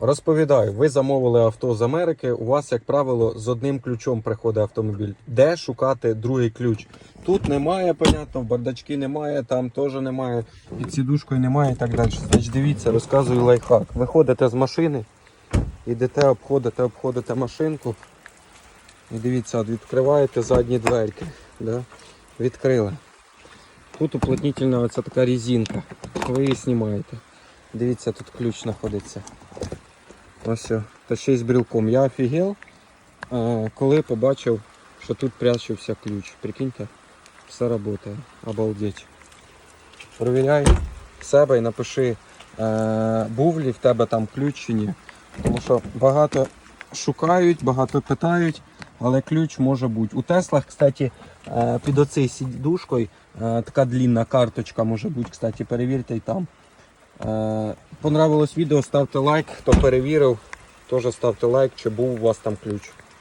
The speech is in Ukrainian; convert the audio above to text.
Розповідаю, ви замовили авто з Америки. У вас, як правило, з одним ключом приходить автомобіль. Де шукати другий ключ? Тут немає, понятно, бардачки немає, там теж немає, під сідушкою немає і так далі. Значить, дивіться, розказую лайфхак. Виходите з машини, йдете, обходите, обходите машинку. І дивіться, відкриваєте задні дверки. Да? Відкрили. Тут уплотнительна оця така резинка. Ви її знімаєте. Дивіться, тут ключ знаходиться. Ось. все. Та ще й з брілком. Я офігел, е, коли побачив, що тут прячився ключ. Прикиньте, все працює. Обалдеть. Провіряй себе і напиши, е, був ли в тебе там ключ чи ні. Тому що багато шукають, багато питають, але ключ може бути. У Теслах, кстати, е, під оцею сідушкою е, така длінна карточка може бути. Кстати, перевірте і там. Понравилось відео, ставте лайк. Хто перевірив, теж ставте лайк, чи був у вас там ключ.